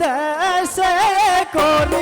দেশে করি।